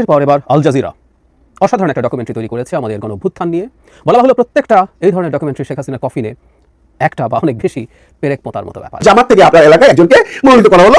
এর পর এবার আল জাজিরা। অসাধারণ একটা ডকুমেন্টারি তৈরি করেছে আমাদের গণ নিয়ে। বলা হলো প্রত্যেকটা এই ধরনের ডকুমেন্টারি শেখ হাসিনা কফিনে একটা বা অনেক বেশি পেরেক পোতার মতো ব্যাপার। জামাত থেকে আপনার এলাকায় একজনকে মনোনীত করা হলো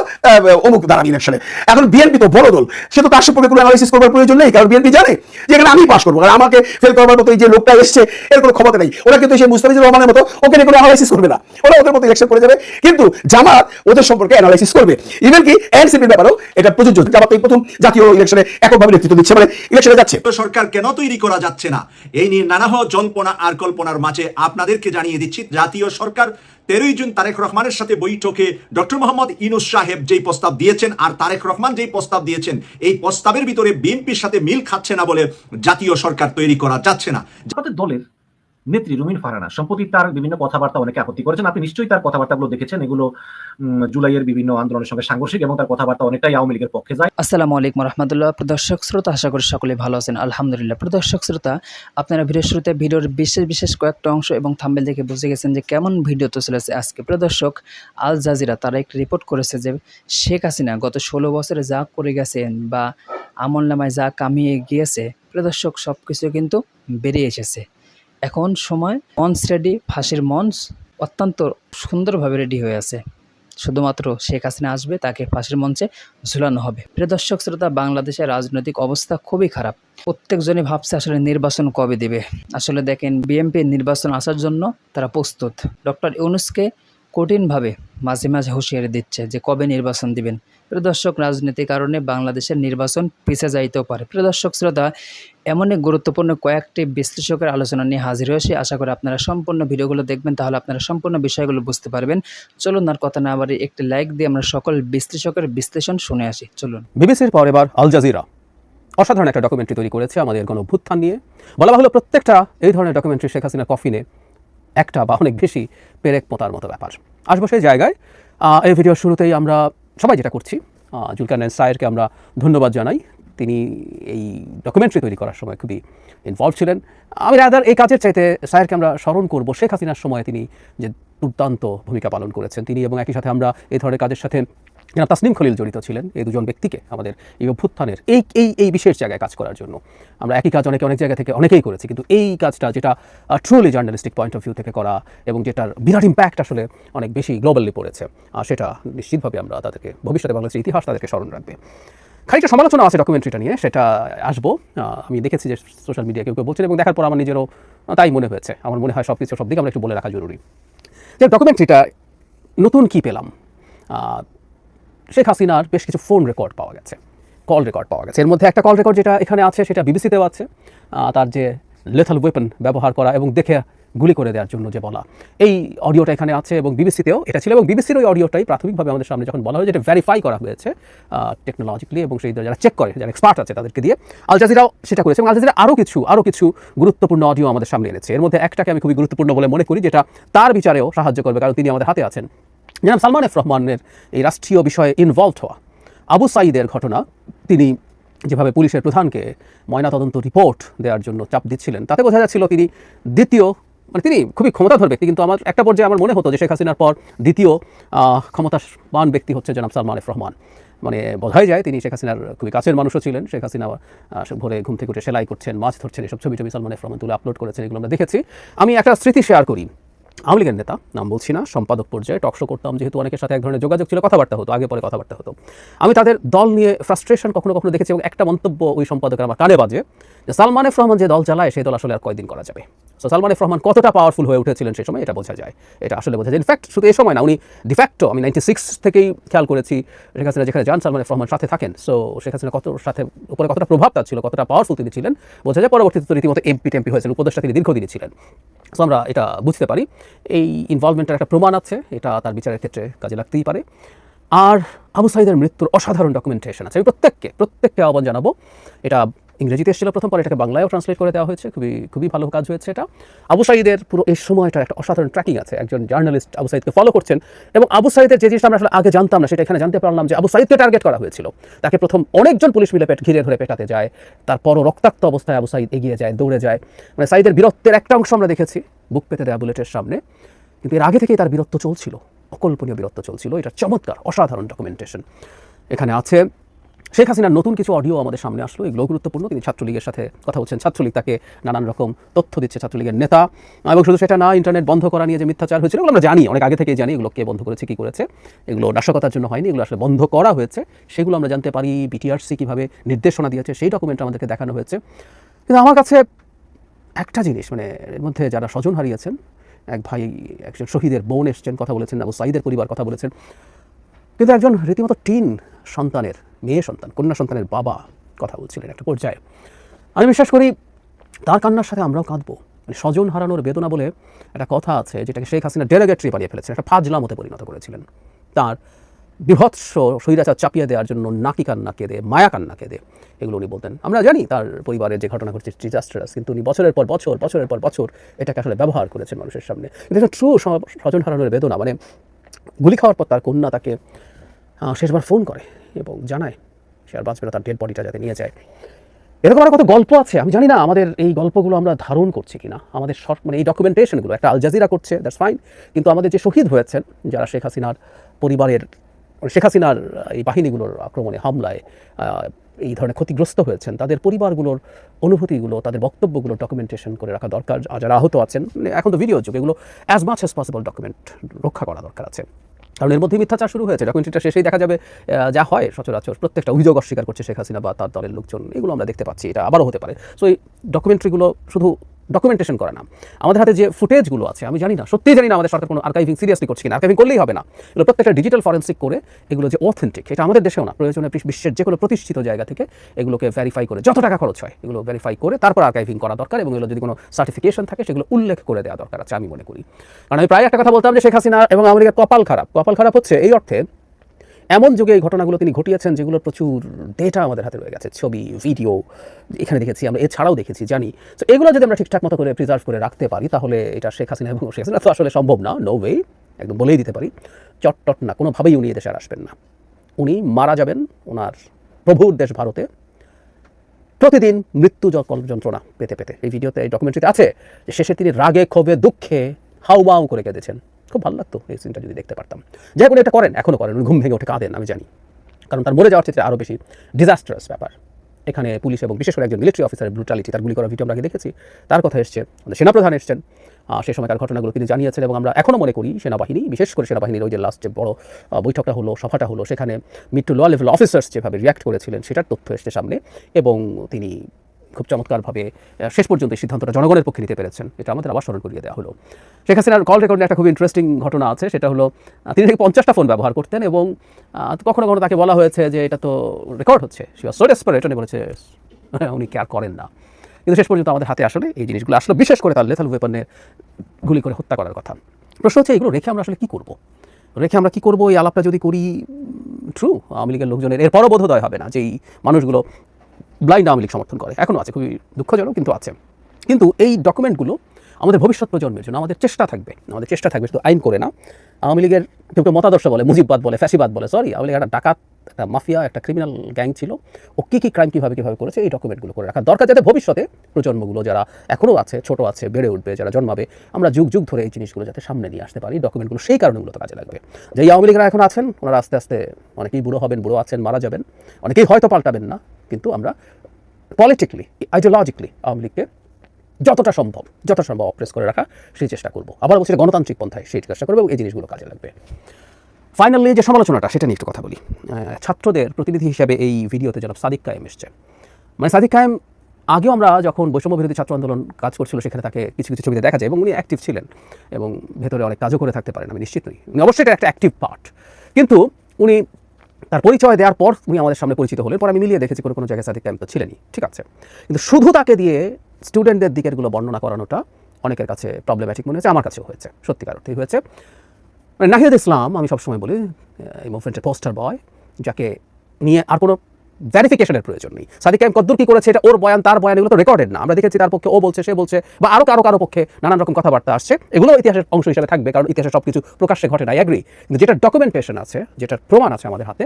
অমুক দাঁড়ান ইলেকশনে। এখন বিএনপি তো বড় দল সে তো তার সম্পর্কে কোনো অ্যানালাইসিস করবার প্রয়োজন নেই কারণ বিএনপি জানে যে এখানে আমি পাস করব কারণ আমাকে ফেল করবার মতো এই যে লোকটা এসছে এর কোনো ক্ষমতা নেই। ওরা কিন্তু সেই মুস্তাফিজুর রহমানের মতো ওকে নিয়ে কোনো অ্যানালাইসিস করবে না। ওরা ওদের মতো ইলেকশন করে যাবে কিন্তু জামাত ওদের সম্পর্কে অ্যানালাইসিস করবে। ইভেন কি এনসিপির ব্যাপারেও এটা প্রযোজ্য জামাত এই প্রথম জাতীয় ইলেকশনে এককভাবে নেতৃত্ব দিচ্ছে মানে ইলেকশনে যাচ্ছে। তো সরকার কেন তৈরি করা যাচ্ছে না? এই নিয়ে নানাহ জল্পনা আর কল্পনার মাঝে আপনাদেরকে জানিয়ে দিচ্ছি জাতীয় সরকার তেরোই জুন তারেক রহমানের সাথে বৈঠকে ডক্টর মোহাম্মদ ইনুস সাহেব যেই প্রস্তাব দিয়েছেন আর তারেক রহমান যেই প্রস্তাব দিয়েছেন, এই প্রস্তাবের ভিতরে বিএনপির সাথে মিল খাচ্ছে না বলে জাতীয় সরকার তৈরি করা যাচ্ছে না। দলের নেত্রী রুমিন ফারানা। সম্প্রতি তার বিভিন্ন কথাবার্তা অনেকে আপত্তি করেছেন। আপনি নিশ্চয়ই তার কথাবার্তাগুলো দেখেছেন। এগুলো জুলাইয়ের বিভিন্ন আন্দোলনের সঙ্গে সাংঘর্ষিক এবং তার কথাবার্তা অনেকটাই আওয়ামী লীগের পক্ষে যায়। আসসালামু আলাইকুম রহমতুল্লাহ। প্রদর্শক শ্রোতা, আশা করি সকলে ভালো আছেন। আলহামদুলিল্লাহ। প্রদর্শক শ্রোতা, আপনারা ভিডিও শুরুতে ভিডিওর বিশেষ বিশেষ কয়েকটা অংশ এবং থাম্বেল দেখে বুঝে গেছেন যে কেমন ভিডিও তো চলেছে আজকে। প্রদর্শক আল জাজিরা তারা একটি রিপোর্ট করেছে যে শেখ হাসিনা গত ষোলো বছরে যা করে গেছেন বা আমল নামায় যা কামিয়ে গিয়েছে, প্রদর্শক সব কিছু কিন্তু বেরিয়ে এসেছে। এখন সময় মঞ্চ রেডি ফাঁসির মঞ্চ অত্যন্ত সুন্দরভাবে রেডি হয়ে আছে। শুধুমাত্র শেখ হাসিনা আসবে, তাকে ফাঁসির মঞ্চে ঝুলানো হবে। প্রিয় দর্শক, শ্রোতা, বাংলাদেশের রাজনৈতিক অবস্থা খুবই খারাপ। প্রত্যেকজনই ভাবছে আসলে নির্বাচন কবে দিবে। আসলে দেখেন বিএমপি নির্বাচন আসার জন্য তারা প্রস্তুত। ডক্টর ইউনুসকে কঠিনভাবে মাঝে মাঝে হুঁশিয়ারি দিচ্ছে যে কবে নির্বাচন দিবেন। প্রিয় দর্শক রাজনীতির কারণে বাংলাদেশের নির্বাচন পিছিয়ে যাইতেও পারে। প্রিয় দর্শক, শ্রোতা, এমনই গুরুত্বপূর্ণ কয়েকটি বিশ্লেষকের আলোচনা নিয়ে হাজির হয়েছে আশা করি আপনারা সম্পূর্ণ ভিডিওগুলো দেখবেন, তাহলে আপনারা সম্পূর্ণ বিষয়গুলো বুঝতে পারবেন। চলুন আর কথা না বাড়ি, একটি লাইক দিয়ে আমরা সকল বিশ্লেষকের বিশ্লেষণ শুনে আসি। চলুন। বিবিসির পর এবার আল জাজিরা। অসাধারণ একটা ডকুমেন্টারি তৈরি করেছে আমাদের গণ অভ্যুত্থান নিয়ে। বলা হলো প্রত্যেকটা এই ধরনের ডকুমেন্টারি শেখ হাসিনা কফিনে একটা বা অনেক বেশি পেরেক পোতার মতো ব্যাপার। আসব সেই জায়গায়। এই ভিডিওর শুরুতেই আমরা সবাই যেটা করছি জুলকারনাইন সায়েরকে আমরা ধন্যবাদ জানাই। তিনি এই ডকুমেন্টারি তৈরি করার সময় খুবই ইনভলভ ছিলেন। আমি রাদার এই কাজের চাইতে সায়েরকে আমরা স্মরণ করব। শেখ হাসিনার সময় তিনি যে দুর্দান্ত ভূমিকা পালন করেছেন, তিনি এবং একই সাথে আমরা এই ধরনের কাজের সাথে যারা তাসনিম খলিল জড়িত ছিলেন এই দুজন ব্যক্তিকে আমাদের এই অভ্যুত্থানের, এই এই এই বিশেষ জায়গায় কাজ করার জন্য। আমরা একই কাজ অনেকে, অনেক জায়গা থেকে অনেকেই করেছি, কিন্তু এই কাজটা যেটা truly journalistic point of view থেকে করা এবং যেটার বিরাট ইম্প্যাক্ট আসলে অনেক বেশি গ্লোবালি পড়েছে আর সেটা নিশ্চিতভাবে আমরা তাদেরকে, ভবিষ্যতে বাংলাদেশের ইতিহাস তাদেরকে স্মরণ রাখবে। খানিকটা সমালোচনা আছে ডকুমেন্টারিটা নিয়ে, সেটা আসব আমি দেখেছি যে সোশ্যাল মিডিয়া কেউ কেউ বলছেন এবং দেখার পর আমার নিজেরও তাই মনে হয়েছে। আমার মনে হয় সব কিছু সব দিকে আমরা একটু বলে রাখা জরুরি। যে ডকুমেন্টারিটা নতুন কি পেলাম? শেখ হাসিনার বেশ কিছু ফোন রেকর্ড পাওয়া গেছে, কল রেকর্ড পাওয়া গেছে। এর মধ্যে একটা কল রেকর্ড যেটা এখানে আছে, সেটা বিবিসিতেও আছে তার যে লেথাল ওয়েপন ব্যবহার করা এবং দেখে গুলি করে দেওয়ার জন্য যে বলা। এই অডিওটা এখানে আছে এবং বিবিসিতেও এটা ছিল এবং বিবিসির ওই অডিওটাই প্রাথমিকভাবে আমাদের সামনে যখন বলা হয় যেটা ভেরিফাই করা হয়েছে টেকনোলজিক্যালি এবং সেই যারা চেক করে, যারা এক্সপার্ট আছে তাদেরকে দিয়ে। আল জাজিরাও সেটা করেছে এবং আল জাজিরা আরও কিছু আরও কিছু গুরুত্বপূর্ণ অডিও আমাদের সামনে এনেছে। এর মধ্যে একটাকে আমি খুবই গুরুত্বপূর্ণ বলে মনে করি, যেটা তার বিচারেও সাহায্য করবে, কারণ তিনি আমাদের হাতে আছেন। জনাব সালমান এফ রহমানের এই রাষ্ট্রীয় বিষয়ে ইনভলভ হওয়া আবু সাইদের ঘটনা, তিনি যেভাবে পুলিশের প্রধানকে ময়নাতদন্ত রিপোর্ট দেওয়ার জন্য চাপ দিচ্ছিলেন, তাতে বোঝা যাচ্ছিল তিনি দ্বিতীয় মানে তিনি খুবই ক্ষমতাধর ব্যক্তি, কিন্তু আমার একটা পর্যায়ে আমার মনে হতো যে শেখ হাসিনার পর দ্বিতীয় ক্ষমতাবান ব্যক্তি হচ্ছে জনাব সালমান এফ রহমান। মানে বোঝাই যায় তিনি শেখ হাসিনার খুবই কাছের মানুষও ছিলেন, শেখ হাসিনা ভোরে ঘুম থেকে উঠে সেলাই করছেন, মাছ ধরছেন, এসব ছবি ছবি সালমান এফ রহমান তুলে আপলোড করেছেন, এগুলো আমরা দেখেছি। আমি একটা স্মৃতি শেয়ার করি। আওয়ামী লীগের নেতা, নাম বলছি না, সম্পাদক পর্যায়ে টকশো করতাম, যেহেতু অনেকের সাথে এক ধরনের যোগাযোগ ছিল, কথাবার্তা হতো, আগে পরে কথাবার্তা হতো। আমি তাদের দল নিয়ে ফ্রাস্ট্রেশন কখনো কখনো দেখেছি এবং একটা মন্তব্য ওই সম্পাদকের আমার কানে বাজে যে, সালমান রহমান যে দল চালায়, সেই দল আসলে আর কয়দিন করা যাবে? সো সালমান এফ রহমান কতটা পাওয়ারফুল হয়ে উঠেছিলেন সেই সময়, এটা বোঝা যায়। এটা আসলে বোঝা যায়। ইনফ্যাক্ট শুধু এই সময় না, উনি ডিফ্যাক্টো আমি নাইনটি সিক্স থেকেই খেয়াল করেছি, শেখ হাসিনা যেখানে যান সালমান এফ রহমান সাথে থাকেন। সো শেখ হাসিনা কত সাথে, উপরে কতটা প্রভাব তার ছিল, কতটা পাওয়ারফুল তিনি ছিলেন, বোঝা যায়। পরবর্তীতে রীতিমতো এমপি টেম্পি হয়েছেন, উপদেষ্টা তিনি দীর্ঘদিনই ছিলেন। সো আমরা এটা বুঝতে পারি। এই ইনভলভমেন্টের একটা প্রমাণ আছে, এটা তার বিচারের ক্ষেত্রে কাজে লাগতেই পারে। আর আবু সাইদের মৃত্যুর অসাধারণ ডকুমেন্টেশন আছে। আমি প্রত্যেককে প্রত্যেককে আহ্বান জানাব। এটা ইংরেজিতে এসেছিল প্রথম, পরে এটাকে বাংলায়ও ট্রান্সলেট করে দেওয়া হয়েছে। খুবই খুবই ভালো কাজ হয়েছে এটা। আবু সাইদের পুরো এই সময়টা একটা অসাধারণ ট্র্যাকিং আছে। একজন জার্নালিস্ট আবু সাইদকে ফলো করছেন এবং আবু সাইদের যে জিনিসটা আমরা আগে জানতাম না, সেটা এখানে জানতে পারলাম যে আবু সাইদকে টার্গেট করা হয়েছিল। তাকে প্রথম অনেকজন পুলিশ মিলে পেট ঘিরে ধরে পেটাতে যায়, তারপরও রক্তাক্ত অবস্থায় আবু সাইদ এগিয়ে যায়, দৌড়ে যায়। মানে সাইদের বীরত্বের একটা অংশ আমরা দেখেছি, বুক পেতে দেওয়া বুলেটের সামনে। কিন্তু এর আগে থেকেই তার বীরত্ব চলছিল, অকল্পনীয় বীরত্ব চলছিল। এটা চমৎকার, অসাধারণ ডকুমেন্টেশন এখানে আছে শেখ হাসিনার নতুন কিছু অডিও আমাদের সামনে আসলো এগুলো গুরুত্বপূর্ণ। তিনি ছাত্রলীগের সাথে কথা বলছেন। ছাত্রলীগ তাকে নানান রকম তথ্য দিচ্ছে ছাত্রলীগের নেতা। এবং শুধু সেটা না ইন্টারনেট বন্ধ করা নিয়ে যে মিথ্যাচার হয়েছিল আমরা জানি, অনেক আগে থেকেই জানি এগুলো কে বন্ধ করেছে, কী করেছে। এগুলো নাশকতার জন্য হয়নি, এগুলো আসলে বন্ধ করা হয়েছে। সেগুলো আমরা জানতে পারি বিটিআরসি কীভাবে নির্দেশনা দিয়েছে, সেই ডকুমেন্ট আমাদেরকে দেখানো হয়েছে। কিন্তু আমার কাছে একটা জিনিস মানে এর মধ্যে যারা স্বজন হারিয়েছেন, এক ভাই, একজন শহীদের বোন এসছেন, কথা বলেছেন, আবু সাইদের পরিবার কথা বলেছেন। কিন্তু একজন রীতিমতো টিন সন্তানের মেয়ে সন্তান, কন্যা সন্তানের বাবা কথা বলছিলেন একটা পর্যায়ে। আমি বিশ্বাস করি তার কান্নার সাথে আমরাও কাঁদবো। মানে স্বজন হারানোর বেদনা বলে একটা কথা আছে, যেটাকে শেখ হাসিনা ডেলিগেটরি বানিয়ে ফেলেছেন, একটা ফাজলামতে পরিণত করেছিলেন। তার বিভৎস স্বৈরাচার চাপিয়ে দেওয়ার জন্য নাকি কান্না কেঁদে, মায়া কান্না কেঁদে এগুলো উনি বলতেন। আমরা জানি তার পরিবারের যে ঘটনা ঘটছে ডিজাস্টারাস কিন্তু উনি বছরের পর বছর, বছরের পর বছর এটাকে আসলে ব্যবহার করেছেন মানুষের সামনে। এটা ট্রু স্বজন হারানোর বেদনা মানে গুলি খাওয়ার পর তার কন্যা তাকে শেষবার ফোন করে এবং জানায় সে আর বাঁচবে না, তার ডেড বডিটা যাতে নিয়ে যায়। এরকম আরও কত গল্প আছে, আমি জানি না আমাদের এই গল্পগুলো আমরা ধারণ করছি কিনা। আমাদের সর মানে এই ডকুমেন্টেশনগুলো একটা আল জাজিরা করছে দ্যাটস ফাইন কিন্তু আমাদের যে শহীদ হয়েছেন, যারা শেখ হাসিনার পরিবারের শেখ হাসিনার এই বাহিনীগুলোর আক্রমণে, হামলায় এই ধরনের ক্ষতিগ্রস্ত হয়েছেন, তাদের পরিবারগুলোর অনুভূতিগুলো, তাদের বক্তব্যগুলো ডকুমেন্টেশন করে রাখা দরকার। যারা আহত আছেন মানে এখন তো ভিডিও যুগ, এগুলো as much as possible document রক্ষা করা দরকার আছে। কারণ এর মধ্যে মিথ্যাচার শুরু হয়েছে। ডকুমেন্টারিটা শেষেই দেখা যাবে যা হয় সচরাচর প্রত্যেকটা অভিযোগ অস্বীকার করছে শেখ হাসিনা বা তার দলের লোকজন। এগুলো আমরা দেখতে পাচ্ছি, এটা আবারও হতে পারে। সো এই ডকুমেন্টারিগুলো শুধু ডকুমেন্টেশন করে না। আমাদের হাতে যে ফুটেজগুলো আছে, আমি জানি না, সত্যিই জানি না আমাদের সরকার কোনো আর্কাইভিং সিরিয়াসলি করছে কিনা আর্কাইভিং করলেই হবে না। এগুলো প্রত্যেকটা ডিজিটাল ফরেন্সিক করে এগুলো যে অথেন্টিক এটা আমাদের দেশেও না, প্রয়োজনে বিশ্বের যে কোনো প্রতিষ্ঠিত জায়গা থেকে এগুলোকে ভেরিফাই করে, যত টাকা খরচ হয়, এগুলো ভেরিফাই করে তারপর আর্কাইভিং করা দরকার এবং এগুলো যদি কোনো সার্টিফিকেশন থাকে, সেগুলো উল্লেখ করে দেওয়া দরকার আছে, আমি মনে করি। কারণ আমি প্রায় একটা কথা বলতাম যে শেখ হাসিনা এবং আমেরিকার কপাল খারাপ। কপাল খারাপ হচ্ছে এই অর্থে এমন যুগে এই ঘটনাগুলো তিনি ঘটিয়েছেন যেগুলোর প্রচুর ডেটা আমাদের হাতে রয়ে গেছে, ছবি ভিডিও এখানে দেখেছি আমরা, এছাড়াও দেখেছি, জানি। তো এগুলো যদি আমরা ঠিকঠাক মতো করে প্রিজার্ভ করে রাখতে পারি, তাহলে এটা শেখ হাসিনা এবং শেখ হাসিনা তো আসলে সম্ভব না নো ওয়ে একদম বলেই দিতে পারি। চটটট না, কোনোভাবেই উনি এদেশে আর আসবেন না। উনি মারা যাবেন ওনার প্রভুর দেশ ভারতে। প্রতিদিন মৃত্যু যন্ত্রণা পেতে পেতে। এই ভিডিওতে এই ডকুমেন্টারিতে আছে যে শেষে তিনি রাগে, ক্ষোভে, দুঃখে হাউমাউ করে কেঁদেছেন। খুব ভালো লাগতো এই সিনটা যদি দেখতে পারতাম। যাই করে এটা করেন এখনও করেন ঘুম ভেঙে ওঠে কাঁদেন, আমি জানি। কারণ তার মরে যাওয়ার ক্ষেত্রে আরও বেশি ডিজাস্টারাস ব্যাপার। এখানে পুলিশ এবং বিশেষ করে একজন মিলিটারি অফিসারের ব্রুটালিটি তার গুলি করা ভিডিও আমরা দেখেছি। তার কথা এসছে সেনাপ্রধান এসছেন সে সময়কার ঘটনাগুলো তিনি জানিয়েছেন এবং আমরা এখনও মনে করি সেনাবাহিনী, বিশেষ করে সেনাবাহিনীর ওই যে লাস্ট যে বড় বৈঠকটা হলো, সভাটা হলো, সেখানে mid to low level officers যেভাবে রিয়াক্ট করেছিলেন, সেটার তথ্য এসছে সামনে এবং তিনি খুব চমৎকারভাবে শেষ পর্যন্ত এই সিদ্ধান্তটা জনগণের পক্ষে নিতে পেরেছেন। এটা আমাদের আবার স্মরণ করিয়ে দেওয়া হলো। শেখ হাসিনার কল রেকর্ডে একটা খুব ইন্টারেস্টিং ঘটনা আছে। সেটা হলো তিনি থেকে পঞ্চাশটা ফোন ব্যবহার করতেন এবং কখনো কখনো তাকে বলা হয়েছে যে এটা তো রেকর্ড হচ্ছে। সি ডেসপারেট উনি বলেছে উনি কেয়ার করেন না। কিন্তু শেষ পর্যন্ত আমাদের হাতে আসলে এই জিনিসগুলো আসলে, বিশেষ করে তার লেথাল ওয়েপনে গুলি করে হত্যা করার কথা। প্রশ্ন হচ্ছে এগুলো রেখে আমরা আসলে কী করব? রেখে আমরা কী করব? এই আলাপটা যদি করি ট্রু আওয়ামী লীগের লোকজনের এরপরও বোধোদয় হবে না যে এই মানুষগুলো ব্লাইন্ড আওয়ামী লীগ সমর্থন করে। এখনও আছে, খুবই দুঃখজনক, কিন্তু আছে। কিন্তু এই ডকুমেন্টগুলো আমাদের ভবিষ্যৎ প্রজন্মের জন্য আমাদের চেষ্টা থাকবে। আমাদের চেষ্টা থাকবে, শুধু আইন করে না। আওয়ামী লীগের কেউ কেউ মতাদর্শ বলে, মুজিববাদ বলে, ফ্যাসিবাদ বলে সরি আওয়ামী লীগ একটা ডাকাত, একটা মাফিয়া, একটা ক্রিমিনাল গ্যাং ছিল। ও কী কী ক্রাইম কীভাবে কীভাবে করেছে, এই ডকুমেন্টগুলো করে রাখা দরকার, যাতে ভবিষ্যতে প্রজন্মগুলো যারা এখনও আছে, ছোট আছে, বেড়ে উঠবে, যারা জন্মাবে, আমরা যুগ যুগ ধরে এই জিনিসগুলো যাতে সামনে নিয়ে আসতে পারি। ডকুমেন্টগুলো সেই কারণেগুলো তো কাজে লাগবে। যে আওয়ামী লীগরা এখন আছেন, ওনারা আস্তে আস্তে অনেকেই বুড়ো হবেন, বুড়ো আছেন, মারা যাবেন। অনেকেই হয়তো পাল্টাবেন না। কিন্তু আমরা পলিটিক্যালি আইডিওলজিক্যালি আওয়ামী লীগকে যতটা সম্ভব যতটা সম্ভব অপ্রেস করে রাখা সেই চেষ্টা করব। আবার বলছি গণতান্ত্রিক পন্থায় সেই চেষ্টা করব এবং এই জিনিসগুলো কাজে লাগবে। ফাইনালি যে সমালোচনাটা, সেটা নিয়ে একটু কথা বলি। ছাত্রদের প্রতিনিধি হিসেবে এই ভিডিওতে জনাব সাদিক কায়েম এসছে মানে সাদিক কায়েম, আগেও আমরা যখন বৈষম্য বিরোধী ছাত্র আন্দোলন কাজ করছিল, সেখানে তাকে কিছু কিছু ছবিতে দেখা যায় এবং উনি অ্যাক্টিভ ছিলেন এবং ভেতরে অনেক কাজও করে থাকতে পারেন, আমি নিশ্চিত নই উনি অবশ্যই এটা একটা অ্যাক্টিভ পার্ট কিন্তু উনি তার পরিচয় দেওয়ার পর উনি আমাদের সামনে পরিচিত হলেন। পর আমি মিলিয়ে দেখেছি কোনো কোনো জায়গায় সাদিক কায়েম তো ছিলেনই। ঠিক আছে? কিন্তু শুধু তাকে দিয়ে স্টুডেন্টদের দিকেরগুলো বর্ণনা করানোটা অনেকের কাছে প্রবলেম্যাটিক মনে হয়েছে, আমার কাছেও হয়েছে। সত্যিকার অর্থেই হয়েছে। মানে নাহিদ ইসলাম, আমি সবসময় বলি এই মুভমেন্টের পোস্টার বয় যাকে নিয়ে আর কোনো ভ্যারিফিকেশনের প্রয়োজন নেই। সাদিক আহম কদ্দুর কি করেছে এটা ওর বয়ান, তার বয়ান, এগুলো তো রেকর্ডেড না। আমরা দেখেছি তার পক্ষে ও বলছে, সে বলছে, বা আরও কারও কারও পক্ষে নানান রকম কথাবার্তা আসছে। এগুলো ইতিহাসের অংশ হিসেবে থাকবে, কারণ ইতিহাসে সব কিছু প্রকাশ্যে ঘটে না। অ্যাগ্রি কিন্তু যেটা ডকুমেন্টেশন আছে, যেটার প্রমাণ আছে আমাদের হাতে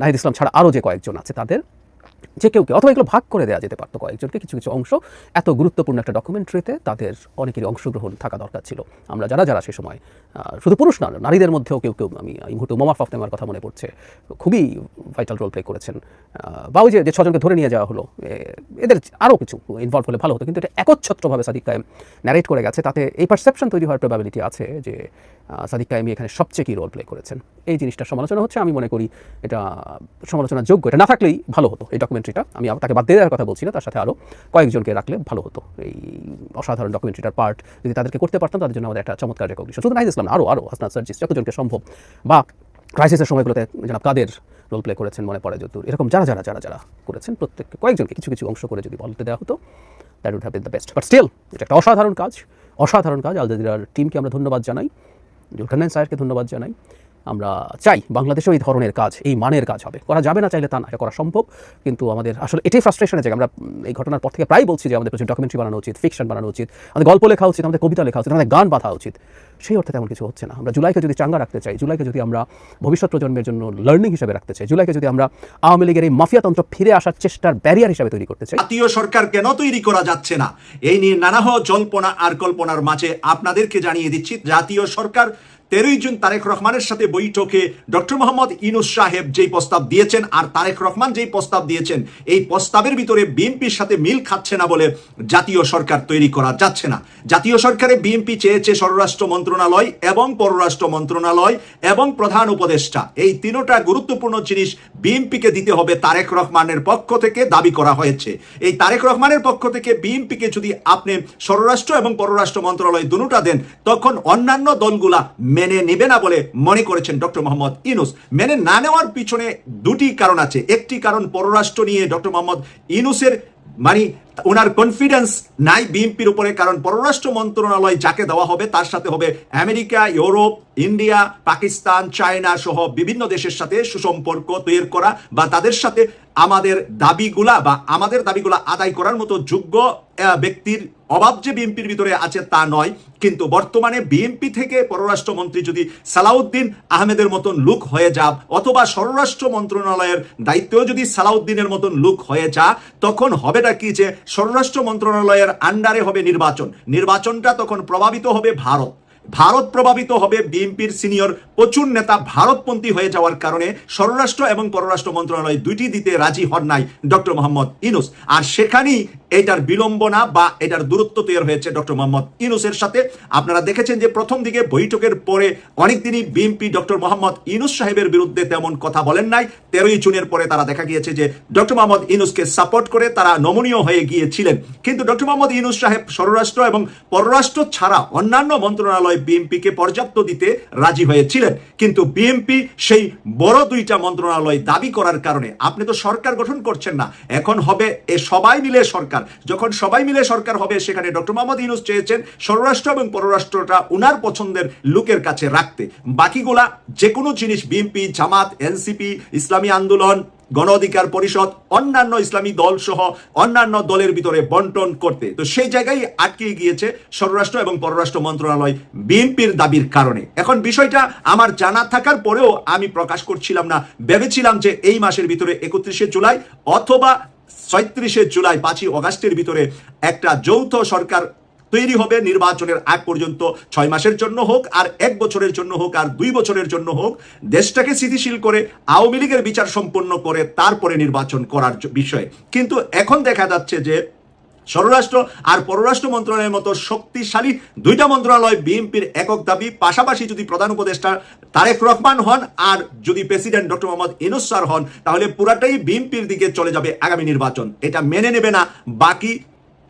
নাহিদ ইসলাম ছাড়া আরও যে কয়েকজন আছে তাদের যে কেউ কেউ অথবা এগুলো ভাগ করে দেওয়া যেতে পারতো কয়েকজনকে, কিছু কিছু অংশ। এত গুরুত্বপূর্ণ একটা ডকুমেন্টারিতে তাদের অনেকেরই অংশগ্রহণ থাকা দরকার ছিল। আমরা যারা যারা সে সময় শুধু পুরুষ না, নারীদের মধ্যেও কেউ কেউ, আমি এই মুহূর্তে মোমা ফাফতেমার কথা মনে পড়ছে। খুবই ভাইটাল রোল প্লে করেছেন। বা ওই যে ছজনকে ধরে নিয়ে যাওয়া হলো এদের আরও কিছু ইনভলভ হলে ভালো হতো, কিন্তু এটা একচ্ছত্রভাবে সাদিক কায়েম ন্যারেট করে গেছে। তাতে এই পারসেপশন তৈরি হওয়ার প্রবাবিলিটি আছে যে সাদিক কায়েমি এখানে সবচেয়ে কি রোল প্লে করেছেন। এই জিনিসটা সমালোচনা হচ্ছে, আমি মনে করি এটা সমালোচনার যোগ্য। এটা না থাকলেই ভালো হতো এই ডকুমেন্টারিটা আমি তাকে বাদ দিয়ে দেওয়ার কথা বলছি না, তার সাথে আরও কয়েকজনকে রাখলে ভালো হতো। এই অসাধারণ ডকুমেন্টারিটার পার্ট যদি তাদেরকে করতে পারতাম, তাদের জন্য আমাদের একটা চমৎকার রেকগনিশন শুধু নাহিদ ইসলাম আরও আরও হাসনাত সার্জিস, যতজনকে সম্ভব। বা ক্রাইসিসের সময়গুলোতে জনাব কাদের রোল প্লে করেছেন, মনে পড়ে যদুর এরকম যারা যারা যারা যারা করেছেন, প্রত্যেককে, কয়েকজনকে কিছু কিছু অংশ করে যদি বলতে দেওয়া হতো that would have the best but still এটা একটা অসাধারণ কাজ অসাধারণ কাজ। আল জাজিরার টিমকে আমরা ধন্যবাদ জানাই জুলখান্নাইন সাহেবকে ধন্যবাদ জানাই। আমরা চাই বাংলাদেশেও এই ধরনের কাজ, এই মানের কাজ হবে। করা যাবে না চাইলে তা না করা সম্ভব। কিন্তু আমাদের আসলে এটাই ফ্রাস্ট্রেশনের জায়গা আমরা এই ঘটনার পর থেকে প্রায় বলছি যে আমাদের প্রচুর ডকুমেন্টারি বানানো উচিত ফিকশন বানানো উচিত, আমাদের গল্প লেখা উচিত, আমাদের কবিতা লেখা উচিত, আমাদের গান বাঁধা উচিত। সেই অর্থে তেমন কিছু হচ্ছে না। আমরা জুলাইকে যদি চাঙ্গা রাখতে চাই, জুলাইকে যদি আমরা ভবিষ্যৎ প্রজন্মের জন্য লার্নিং হিসেবে রাখতে চাই, জুলাইকে যদি আমরা আওয়ামী লীগের এই মাফিয়াতন্ত্র ফিরে আসার চেষ্টার ব্যারিয়ার হিসেবে তৈরি করতে চাই। জাতীয় সরকার কেন তৈরি করা যাচ্ছে না? এই নিয়ে নানাহ জল্পনা আর কল্পনার মাঝে আপনাদেরকে জানিয়ে দিচ্ছি, জাতীয় সরকার তেরোই জুন তারেক রহমানের সাথে বৈঠকে ডক্টর মোহাম্মদ ইনুস সাহেব যেই প্রস্তাব দিয়েছেন আর তারেক রহমান যেই প্রস্তাব দিয়েছেন, এই প্রস্তাবের ভিতরে বিএনপির সাথে মিল খাচ্ছে না বলে জাতীয় সরকার তৈরি করা যাচ্ছে না। জাতীয় সরকারে বিএনপি চেয়েছে স্বরাষ্ট্র মন্ত্রণালয় এবং পররাষ্ট্র মন্ত্রণালয় এবং প্রধান উপদেষ্টা। এই তিনোটা গুরুত্বপূর্ণ জিনিস বিএনপিকে দিতে হবে তারেক রহমানের পক্ষ থেকে দাবি করা হয়েছে। এই তারেক রহমানের পক্ষ থেকে বিএনপিকে যদি আপনি স্বরাষ্ট্র এবং পররাষ্ট্র মন্ত্রণালয় দুটা দেন, তখন অন্যান্য দলগুলা মেনে নেবে না বলে মনে করেছেন ডক্টর মোহাম্মদ ইনুস। মেনে না নেওয়ার পিছনে দুটি কারণ আছে। একটি কারণ পররাষ্ট্র নিয়ে ডক্টর মোহাম্মদ ইনুসের মানে ওনার কনফিডেন্স নাই বিএনপির উপরে, কারণ পররাষ্ট্র মন্ত্রণালয় যাকে দেওয়া হবে, তার সাথে হবে America, Europe, India, Pakistan, China সহ বিভিন্ন দেশের সাথে সুসম্পর্ক তৈরি করা বা তাদের সাথে আমাদের দাবিগুলা বা আমাদের দাবিগুলা আদায় করার মতো যোগ্য ব্যক্তির অভাব যে বিএনপির ভিতরে আছে তা নয়। কিন্তু বর্তমানে বিএনপি থেকে পররাষ্ট্রমন্ত্রী যদি সালাউদ্দিন আহমেদের মতন লুক হয়ে যা, অথবা স্বরাষ্ট্র মন্ত্রণালয়ের দায়িত্বেও যদি সালাউদ্দিনের মতন লুক হয়ে যা, তখন হবেটা কি যে স্বরাষ্ট্র মন্ত্রণালয়ের আন্ডারে হবে নির্বাচন। নির্বাচনটা তখন প্রভাবিত হবে ভারত। ভারত প্রভাবিত হবে বিএনপির সিনিয়র প্রচুর নেতা ভারতপন্থী হয়ে যাওয়ার কারণে স্বরাষ্ট্র এবং পররাষ্ট্র মন্ত্রণালয় দুইটি দিতে রাজি হন নাই ডক্টর মোহাম্মদ ইনুস আর সেখানেই এটার বিলম্বনা বা এটার দূরত্ব তৈরি হয়েছে ডক্টর মোহাম্মদ ইনুসের সাথে। আপনারা দেখেছেন যে প্রথম দিকে বৈঠকের পরে অনেকদিনই বিএনপি ডক্টর মোহাম্মদ ইনুস সাহেবের বিরুদ্ধে তেমন কথা বলেন নাই। তেরোই জুনের পরে তারা দেখা গিয়েছে যে ডক্টর মোহাম্মদ ইনুসকে সাপোর্ট করে তারা নমনীয় হয়ে গিয়েছিলেন। কিন্তু ডক্টর মোহাম্মদ ইনুস সাহেব স্বরাষ্ট্র এবং পররাষ্ট্র ছাড়া অন্যান্য মন্ত্রণালয় বিএনপিকে পর্যাপ্ত দিতে রাজি হয়েছিলেন। কিন্তু বিএনপি সেই বড় দুইটা মন্ত্রণালয় দাবি করার কারণে, আপনি তো সরকার গঠন করছেন না, এখন হবে এ সবাই মিলে সরকার। যখন সবাই মিলে সরকার হবে, সেখানে ডক্টর মোহাম্মদ ইউনুস চেয়েছেন স্বরাষ্ট্র এবং পররাষ্ট্রটা উনার পছন্দের লোকের কাছে রাখতে। বাকিগুলা যে কোনো জিনিস বিএনপি জামাত এনসিপি ইসলামী আন্দোলন, গণ অধিকার পরিষদ, অন্যান্য ইসলামী দল সহ অন্যান্য দলের ভিতরে বন্টন করতে। তো সেই জায়গায় আটকে গিয়েছে স্বরাষ্ট্র এবং পররাষ্ট্র মন্ত্রণালয় বিএনপির দাবির কারণে। এখন বিষয়টা আমার জানা থাকার পরেও আমি প্রকাশ করছিলাম না। ভেবেছিলাম যে এই মাসের ভিতরে একত্রিশে জুলাই অথবা ছয়ত্রিশে জুলাই, পাঁচই অগাস্টের ভিতরে একটা যৌথ সরকার তৈরি হবে। নির্বাচনের আগ পর্যন্ত ছয় মাসের জন্য হোক, আর এক বছরের জন্য হোক, আর দুই বছরের জন্য হোক, দেশটাকে স্থিতিশীল করে, আওয়ামী লীগের বিচার সম্পন্ন করে, তারপরে নির্বাচন করার বিষয়ে। কিন্তু এখন দেখা যাচ্ছে যে স্বরাষ্ট্র আর পররাষ্ট্র মন্ত্রণালয়ের মতো শক্তিশালী দুইটা মন্ত্রণালয় বিএনপির একক দাবি, পাশাপাশি যদি প্রধান উপদেষ্টা তারেক রহমান হন আর যদি president doctor Mohammad Yunus sir হন, তাহলে পুরাটাই বিএনপির দিকে চলে যাবে আগামী নির্বাচন। এটা মেনে নেবে না বাকি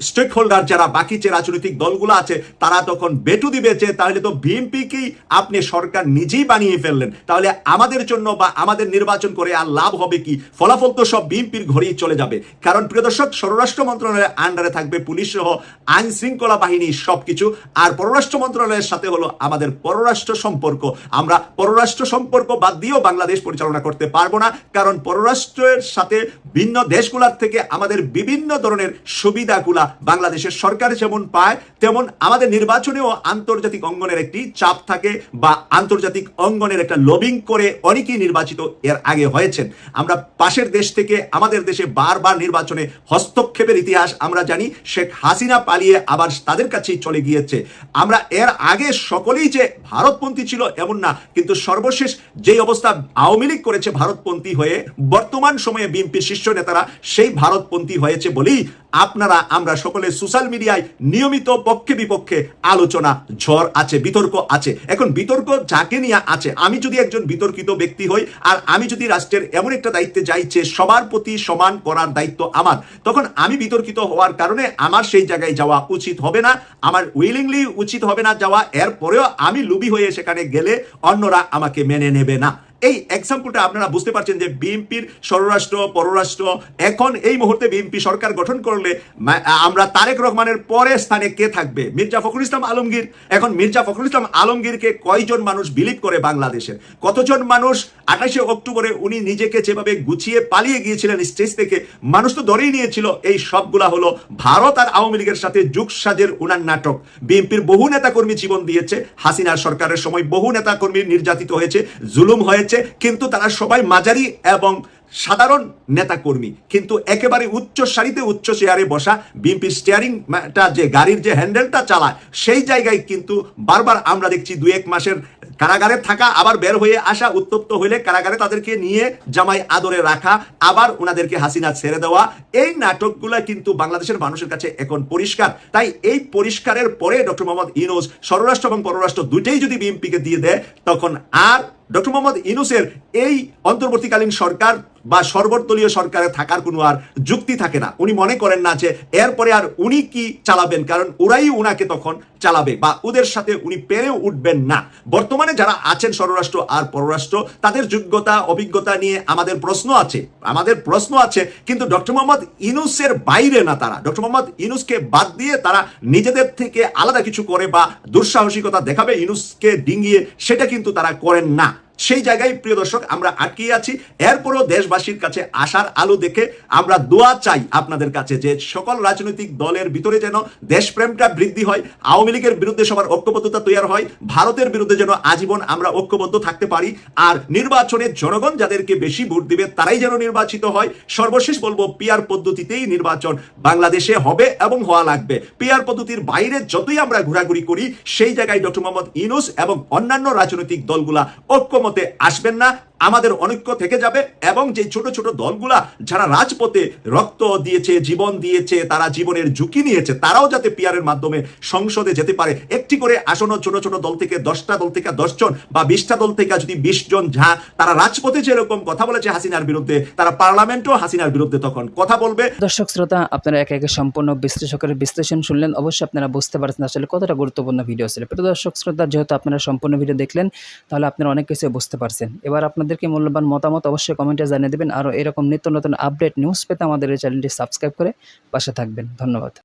স্টেক হোল্ডার যারা বাকি যে রাজনৈতিক দলগুলো আছে, তারা তখন বেটু দিবে যে, তাহলে তো বিএনপিকেই আপনি সরকার নিজেই বানিয়ে ফেললেন। তাহলে আমাদের জন্য বা আমাদের নির্বাচন করে আর লাভ হবে কি? ফলাফল তো সব বিএনপির ঘরেই চলে যাবে। কারণ প্রিয় দর্শক, স্বরাষ্ট্র মন্ত্রণালয়ের আন্ডারে থাকবে পুলিশ সহ আইন শৃঙ্খলা বাহিনী সবকিছু। আর পররাষ্ট্র মন্ত্রণালয়ের সাথে হলো আমাদের পররাষ্ট্র সম্পর্ক। আমরা পররাষ্ট্র সম্পর্ক বাদ দিয়েও বাংলাদেশ পরিচালনা করতে পারব না। কারণ পররাষ্ট্রের সাথে ভিন্ন দেশগুলোর থেকে আমাদের বিভিন্ন ধরনের সুবিধাগুলা বাংলাদেশের সরকার যেমন পায়, তেমন আমাদের নির্বাচনেও আন্তর্জাতিক অঙ্গনের একটি চাপ থাকে বা আন্তর্জাতিক অঙ্গনের একটা লবিং করে অনেকেই নির্বাচিত এর আগে হয়েছেন। আমরা পাশের দেশ থেকে আমাদের দেশে বারবার নির্বাচনে হস্তক্ষেপের ইতিহাস আমরা জানি, শেখ হাসিনা পালিয়ে আবার তাদের কাছেই চলে গিয়েছে। আমরা এর আগে সকলেই যে ভারতপন্থী ছিল এমন না, কিন্তু সর্বশেষ যেই অবস্থা আওয়ামী লীগ করেছে ভারতপন্থী হয়ে, বর্তমান সময়ে বিএনপি শীর্ষ নেতারা সেই ভারতপন্থী হয়েছে বলেই আপনারা, আমরা সকলে সোশ্যাল মিডিয়ায় নিয়মিত পক্ষে বিপক্ষে আলোচনা, ঝড় আছে, বিতর্ক আছে। এখন বিতর্ক যাকে নিয়ে আছে, আমি যদি একজন বিতর্কিত ব্যক্তি হই আর আমি যদি রাষ্ট্রের এমন একটা দায়িত্বে যাইছে সবার প্রতি সমান করার দায়িত্ব আমার, তখন আমি বিতর্কিত হওয়ার কারণে আমার সেই জায়গায় যাওয়া উচিত হবে না, আমার উইলিংলি উচিত হবে না যাওয়া, এরপরেও আমি লুবি হয়ে সেখানে গেলে অন্যরা আমাকে মেনে নেবে না। এই এক্সাম্পলটা আপনারা বুঝতে পারছেন যে বিএনপির স্বরাষ্ট্র, পররাষ্ট্র, এখন এই মুহূর্তে বিএনপি সরকার গঠন করলে আমরা তারেক রহমানের পরে স্থানে কে থাকবে? মির্জা ফখরুল ইসলাম আলমগীর। এখন মির্জা ফখরুল ইসলাম আলমগীরকে কয়জন মানুষ বিলিভ করে বাংলাদেশের? কতজন মানুষ? আঠাশে অক্টোবরে উনি নিজেকে যেভাবে গুছিয়ে পালিয়ে গিয়েছিলেন স্টেজ থেকে, মানুষ তো ধরেই নিয়েছিল, এই সবগুলা হলো ভারত আর আওয়ামী লীগের সাথে যুগ সাজের উনার নাটক। বিএনপির বহু নেতাকর্মী জীবন দিয়েছে, হাসিনার সরকারের সময় বহু নেতাকর্মী নির্যাতিত হয়েছে, জুলুম হয়েছে কিন্তু তারা সবাই মাঝারি এবং সাধারণ নেতাকর্মী। কিন্তু একেবারে উচ্চ সারিতে উচ্চ চেয়ারে বসা বিএনপি স্টিয়ারিংটা যে গাড়ির যে হ্যান্ডেলটা চালায়, সেই জায়গায় কিন্তু বারবার আমরা দেখছি দুই এক মাসের কারাগারে থাকা, আবার বের হয়ে আসা, উত্তপ্ত হইলে কারাগারে তাদেরকে নিয়ে জামাই আদরে রাখা, আবার ওনাদেরকে হাসিনা ছেড়ে দেওয়া। এই নাটকগুলা কিন্তু বাংলাদেশের মানুষের কাছে এখন পরিষ্কার। তাই এই পরিষ্কারের পরে ডক্টর মোহাম্মদ ইনোজ স্বরাষ্ট্র এবং পররাষ্ট্র দুটেই যদি বিএনপিকে দিয়ে দেয়, তখন আর ডক্টর মোহাম্মদ ইনুসের এই অন্তর্বর্তীকালীন সরকার বা সর্বদলীয় সরকারে থাকার কোনো আর যুক্তি থাকে না। উনি মনে করেন না যে এরপরে আর উনি কি চালাবেন, কারণ ওরাই উনাকে তখন চালাবে বা ওদের সাথে উনি পেরে উঠবেন না। বর্তমানে যারা আছেন স্বরাষ্ট্র আর পররাষ্ট্র, তাদের যোগ্যতা, অভিজ্ঞতা নিয়ে আমাদের প্রশ্ন আছে, আমাদের প্রশ্ন আছে, কিন্তু ডক্টর মোহাম্মদ ইনুসের বাইরে না তারা। ডক্টর মোহাম্মদ ইনুসকে বাদ দিয়ে তারা নিজেদের থেকে আলাদা কিছু করে বা দুঃসাহসিকতা দেখাবে ইনুসকে ডিঙ্গিয়ে সেটা কিন্তু তারা করেন না। সেই জায়গায়, প্রিয় দর্শক, আমরা আটকে আছি। এরপরও দেশবাসীর কাছে আশার আলো দেখে আমরা দোয়া চাই আপনাদের কাছে যে সকল রাজনৈতিক দলের ভিতরে যেন দেশপ্রেমটা বৃদ্ধি হয়, আওয়ামী লীগের বিরুদ্ধে সবার ঐক্যবদ্ধতা তৈরি হয়, ভারতের বিরুদ্ধে যেন আজীবন আমরা ঐক্যবদ্ধ থাকতে পারি, আর নির্বাচনে জনগণ যাদেরকে বেশি ভোট দিবে তারাই যেন নির্বাচিত হয়। সর্বশেষ বলব পিয়ার পদ্ধতিতেই নির্বাচন বাংলাদেশে হবে এবং হওয়া লাগবে। পিয়ার পদ্ধতির বাইরে যতই আমরা ঘোরাঘুরি করি, সেই জায়গায় ডক্টর মোহাম্মদ ইনুস এবং অন্যান্য রাজনৈতিক দলগুলা ঐক্যমতে আসবেন না আমাদের অনৈক্য থেকে যাবে এবং যে ছোট ছোট দলগুলা যারা রাজপথে রক্ত দিয়েছে, জীবন দিয়েছে, তারা জীবনের ঝুঁকি নিয়েছে, তারাও যাতে পিয়ারের মাধ্যমে সংসদে যেতে পারে। একটি করে আসন্ন ছোট ছোট দল থেকে দশটা দল থেকে দশজন বা বিশটা দল থেকে যদি বিশ জন যা তারা রাজপথে যেরকম কথা বলেছে হাসিনার বিরুদ্ধে, তারা পার্লামেন্টও হাসিনার বিরুদ্ধে তখন কথা বলবে। দর্শক শ্রোতা, আপনারা একে একে সম্পূর্ণ বিশ্লেষকের বিশ্লেষণ শুনলেন। অবশ্যই আপনারা বুঝতে পারছেন আসলে কতটা গুরুত্বপূর্ণ ভিডিও ছিল। দর্শক শ্রোতা, যেহেতু আপনারা সম্পূর্ণ ভিডিও দেখলেন, তাহলে আপনারা অনেক কিছু বুঝতে পারছেন। এবার আপনাদেরকে মূল্যবান মতামত অবশ্যই কমেন্টে জানিয়ে দেবেন। আরও এরকম নিত্য নতুন আপডেট নিউজ পেতে আমাদের এই চ্যানেলটি সাবস্ক্রাইব করে পাশে থাকবেন। ধন্যবাদ।